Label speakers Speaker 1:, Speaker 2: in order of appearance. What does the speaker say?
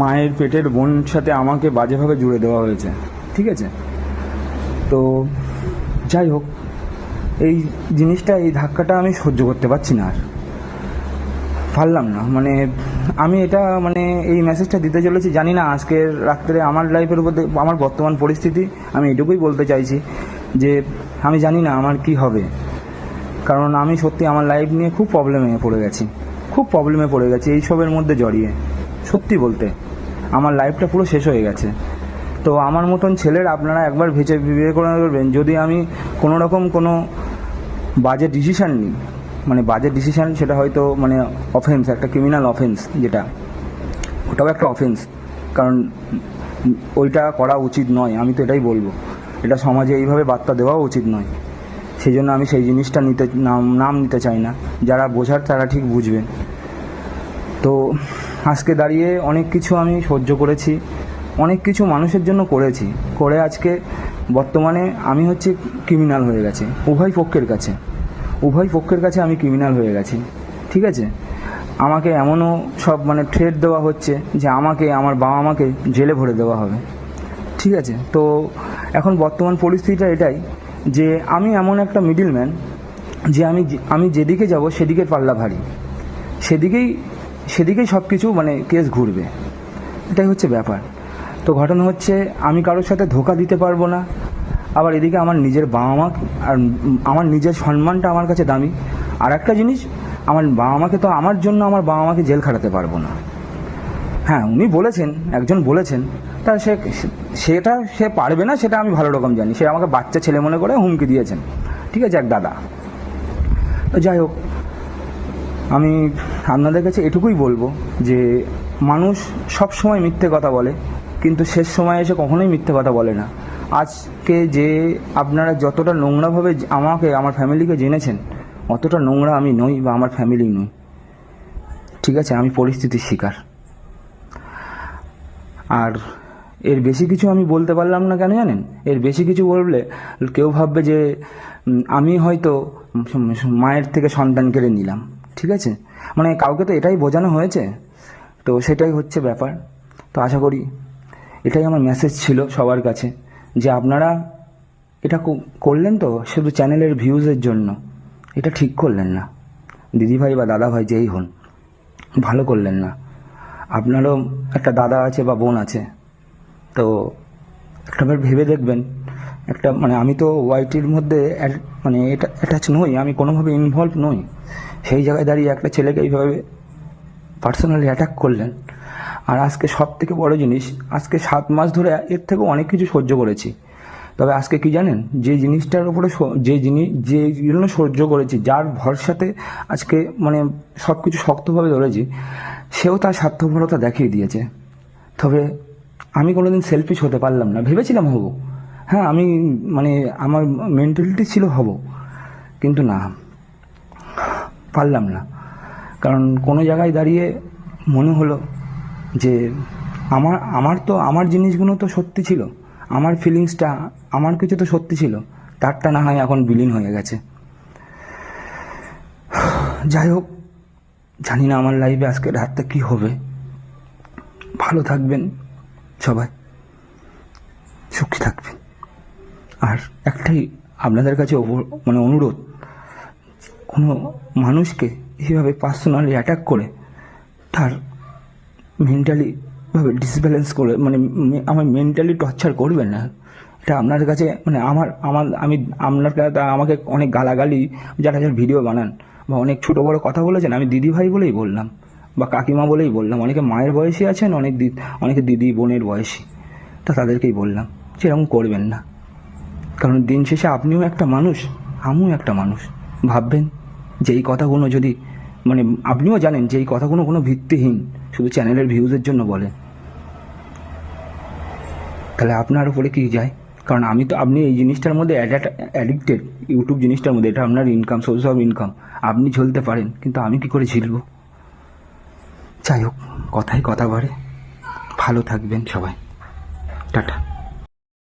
Speaker 1: মায়ের পেটের বোন সাথে আমাকে বাজেভাবে জুড়ে দেওয়া হয়েছে, ঠিক আছে? তো যাই হোক, এই জিনিসটা, এই ধাক্কাটা আমি সহ্য করতে পারছি না আর। পারলাম না মানে আমি এটা মানে এই মেসেজটা দিতে চলেছি, জানি না আজকের রাত্রে আমার লাইফের উপর আমার বর্তমান পরিস্থিতি, আমি এটুকুই বলতে চাইছি যে আমি জানি না আমার কি হবে। কারণ আমি সত্যি আমার লাইফ নিয়ে খুব প্রবলেমে পড়ে গেছি, খুব প্রবলেমে পড়ে গেছি, এইসবের মধ্যে জড়িয়ে। সত্যি বলতে, আমার লাইফটা পুরো শেষ হয়ে গেছে। তো আমার মতন ছেলের আপনারা একবার ভেবে বিবেচনা করবেন যদি আমি কোনো রকম কোনো বাজে ডিসিশান নিই মানে বাজে ডিসিশান সেটা হয়তো মানে অফেন্স একটা ক্রিমিনাল অফেন্স যেটা, ওটাও একটা অফেন্স কারণ ওইটা করা উচিত নয়, আমি তো এটাই বলব। এটা সমাজে এইভাবে বার্তা দেওয়াও উচিত নয়। সেই জন্য আমি সেই জিনিসটা নিতে, নাম নাম নিতে চাই না। যারা বোঝার তারা ঠিক বুঝবেন। তো আজকে দাঁড়িয়ে অনেক কিছু আমি সহ্য করেছি, অনেক কিছু মানুষের জন্য করেছি। করে আজকে বর্তমানে আমি হচ্ছে ক্রিমিনাল হয়ে গেছে, উভয় পক্ষের কাছে। উভয় পক্ষের কাছে আমি ক্রিমিনাল হয়ে গেছি, ঠিক আছে? আমাকে এমনও সব মানে থ্রেট দেওয়া হচ্ছে যে আমাকে, আমার বাবা মাকে জেলে ভরে দেওয়া হবে, ঠিক আছে? তো এখন বর্তমান পরিস্থিতিটা এটাই যে আমি এমন একটা মিডিলম্যান যে আমি আমি যেদিকে যাব সেদিকে পাল্লা ভারী। সেদিকেই সেদিকেই সব কিছু মানে কেস ঘুরবে। এটাই হচ্ছে ব্যাপার। তো ঘটনা হচ্ছে, আমি কারোর সাথে ধোকা দিতে পারব না। আবার এদিকে আমার নিজের বাবা মা আর আমার নিজের সম্মানটা আমার কাছে দামি। আর একটা জিনিস, আমার বাবা মাকে তো আমার জন্য আমার বাবা মাকে জেল খাটাতে পারব না। হ্যাঁ উনি বলেছেন, একজন বলেছেন, তা সে, সেটা সে পারবে না, সেটা আমি ভালো রকম জানি। সে আমাকে বাচ্চা ছেলে মনে করে হুমকি দিয়েছেন। ঠিক আছে, এক দাদা। তো যাই হোক আমি আপনাদের কাছে এটুকুই বলব যে মানুষ সব সময় মিথ্যে কথা বলে, কিন্তু শেষ সময় এসে কখনোই মিথ্যে কথা বলে না। আজকে যে আপনারা যতটা নোংরাভাবে আমাকে, আমার ফ্যামিলিকে জেনেছেন, অতটা নোংরা আমি নই বা আমার ফ্যামিলি নই। ঠিক আছে, আমি পরিস্থিতির শিকার। আর এর বেশি কিছু আমি বলতে পারলাম না কেন জানেন? এর বেশি কিছু বললে কেউ ভাববে যে আমি হয়তো মায়ের থেকে সন্তান কেড়ে নিলাম। ঠিক আছে? মানে কাউকে তো এটাই বোঝানো হয়েছে। তো সেটাই হচ্ছে ব্যাপার। তো আশা করি এটাই আমার মেসেজ ছিল সবার কাছে যে আপনারা এটা করলেন তো শুধু চ্যানেলের ভিউজের জন্য। এটা ঠিক করলেন না। দিদিভাই বা দাদাভাই যেই হন, ভালো করলেন না। আপনারও একটা দাদা আছে বা বোন আছে। তো একটাবার ভেবে দেখবেন। একটা মানে আমি তো ওয়াইটির মধ্যে মানে এটা অ্যাটাচ নই, আমি কোনোভাবে ইনভলভ নই। সেই জায়গায় দাঁড়িয়ে একটা ছেলেকে এইভাবে পার্সোনালি অ্যাটাক করলেন। আর আজকে সব থেকে বড় জিনিস, আজকে সাত মাস ধরে এর থেকেও অনেক কিছু সহ্য করেছি। তবে আজকে কি জানেন, যে জিনিসটার উপরে যে জিনিস যে জন্য সহ্য করেছি, যার ভরসাতে আজকে মানে সব কিছু শক্তভাবে ধরেছি, সেও তার স্বার্থপরতা দেখিয়ে দিয়েছে। তবে আমি কোনোদিন সেলফিশ হতে পারলাম না। ভেবেছিলাম হব। হ্যাঁ আমি মানে আমার মেন্টালিটি ছিল হব। কিন্তু না। পারলাম না। কারণ কোনো জায়গায় দাঁড়িয়ে মনে হলো যে আমার আমার তো, আমার জিনিসগুলো তো সত্যি ছিল। আমার ফিলিংসটা আমার কিছু তো সত্যি ছিল। তারটা না হয় এখন বিলীন হয়ে গেছে। যাই হোক, জানি না আমার লাইফে আজকে রাতটা কী হবে। ভালো থাকবেন সবাই। সুখী থাকবেন। আর একটাই আপনাদের কাছে মানে অনুরোধ কোনো মানুষকে এইভাবে পার্সোনালি অ্যাটাক করে, তার মেন্টালি ভাবে ডিসব্যালেন্স করে মানে আমার মেন্টালি টর্চার করবেন না। এটা আপনার কাছে মানে আমার আমার, আমি, আপনার আমাকে অনেক গালাগালি, যারা যারা ভিডিও বানান, বা অনেক ছোটো বড়ো কথা বলেছেন, আমি দিদি ভাই বলেই বললাম, বা কাকিমা বলেই বললাম, অনেকে মায়ের বয়সী আছেন, অনেক দি, অনেকে দিদি বোনের বয়সী, তা তাদেরকেই বললাম সেরকম করবেন না। কারণ দিন শেষে আপনিও একটা মানুষ, আমিও একটা মানুষ, ভাববেন? যে এই কথাগুলো যদি মানে আপনিও জানেন যে এই কথাগুলো কোনো ভিত্তিহীন, শুধু চ্যানেলের ভিউজের জন্য বলে। তাহলে আপনার উপরে কি যায়? কারণ আমি তো, আপনি এই জিনিসটার মধ্যে অ্যাডিক্টেড ইউটিউব জিনিসটার মধ্যে, এটা আপনার ইনকাম সোর্স অফ ইনকাম আপনি ঝলতে পারেন, কিন্তু আমি কি করে ঝিলব? যাই হোক কথাই কথা বাড়ে। ভালো থাকবেন সবাই। টাটা।